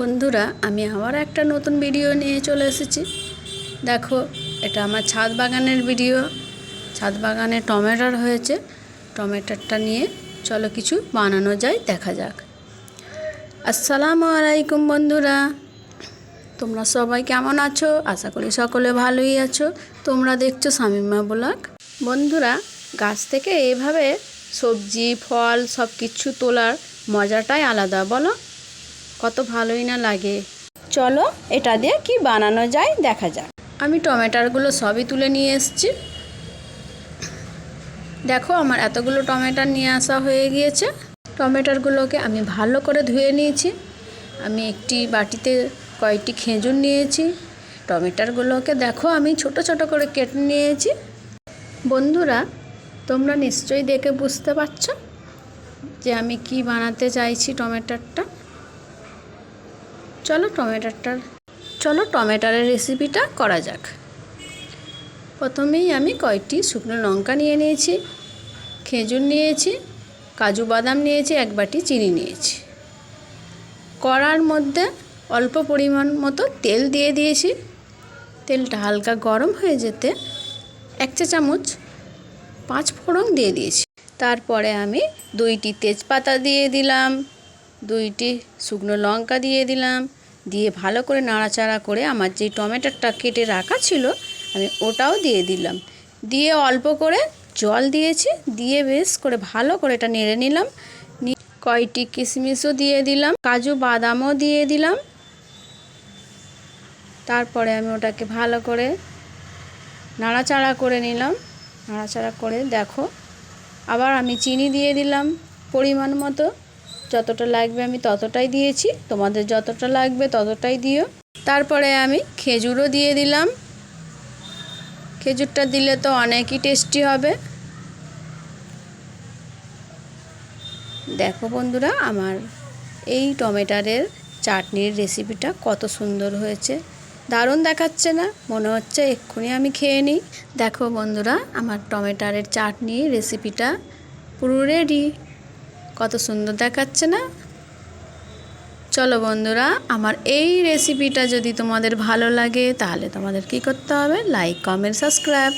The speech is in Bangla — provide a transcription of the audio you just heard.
বন্ধুরা, আমি আবার একটা নতুন ভিডিও নিয়ে চলে এসেছি। দেখো, এটা আমার ছাদ বাগানের ভিডিও ছাদ বাগানে টমেটোর হয়েছে। টমেটোরটা নিয়ে চলো কিছু বানানো যায়, দেখা যাক। আসসালামু আলাইকুম বন্ধুরা। তোমরা সবাই কেমন আছো? আশা করি সকলে ভালোই আছো। তোমরা দেখছ শামিমা ব্লগ। বন্ধুরা, গাছ থেকে এইভাবে সবজি, ফল সব কিছু তোলার মজাটাই আলাদা, বলো? কত ভালোই না লাগে। চলো, এটা দিয়ে কি বানানো যায় দেখা যাক। আমি টমেটোগুলো সবই তুলে নিয়ে এসেছি। দেখো, আমার এতগুলো টমেটো নিয়ে আসা হয়ে গিয়েছে। টমেটোগুলোকে আমি ভালো করে ধুয়ে নিয়েছি। আমি একটি বাটিতে কয়েকটি খেজুর নিয়েছি। টমেটারগুলোকে দেখো, আমি ছোট ছোট করে কেটে নিয়েছি। বন্ধুরা, তোমরা নিশ্চয়ই দেখে বুঝতে পারছ যে আমি কি বানাতে চাইছি টমেটোরটা চলো টমেটোরটার চলো টমেটোরের রেসিপিটা করা যাক। প্রথমেই আমি কয়েকটি শুকনো লঙ্কা নিয়ে নিয়েছি, খেজুর নিয়েছি, কাজু বাদাম নিয়েছি, এক বাটি চিনি নিয়েছি। কড়ার মধ্যে অল্প পরিমাণ মতো তেল দিয়ে দিয়েছি। তেলটা হালকা গরম হয়ে যেতে এক চা চামচ পাঁচ ফোড়ন দিয়ে দিয়েছি। তারপরে আমি দুইটি তেজপাতা দিয়ে দিলাম, দুইটি শুকনো লঙ্কা দিয়ে দিলাম দিয়ে ভালো করে নাড়াচাড়া করে আমার যে টমেটোটা কেটে রাখা ছিল, আমি ওটাও দিয়ে দিলাম। দিয়ে অল্প করে জল দিয়েছি, দিয়ে বেশ করে ভালো করে এটা নেড়ে নিলাম। কয়টি কিশমিশও দিয়ে দিলাম, কাজু বাদামও দিয়ে দিলাম। তারপরে আমি ওটাকে ভালো করে নাড়াচাড়া করে নিলাম। নাড়াচাড়া করে দেখো, আবার আমি চিনি দিয়ে দিলাম পরিমাণ মতো। যতটা লাগবে আমি ততটাই দিয়েছি। তোমাদের যতটা লাগবে ততটাই দিও। তারপরে আমি খেজুরও দিয়ে দিলাম। খেজুরটা দিলে তো অনেকই টেস্টি হবে। দেখো বন্ধুরা, আমার এই টমেটারের চাটনির রেসিপিটা কত সুন্দর হয়েছে। দারুণ দেখাচ্ছে না? মনে হচ্ছে এক্ষুনি আমি খেয়ে নিই। দেখো বন্ধুরা, আমার টমেটারের চাটনি রেসিপিটা পুরো রেডি। কত সুন্দর দেখাচ্ছে না? চলো বন্ধুরা, আমার এই রেসিপিটা যদি তোমাদের ভালো লাগে, তাহলে তোমাদের কি করতে হবে? Like comment subscribe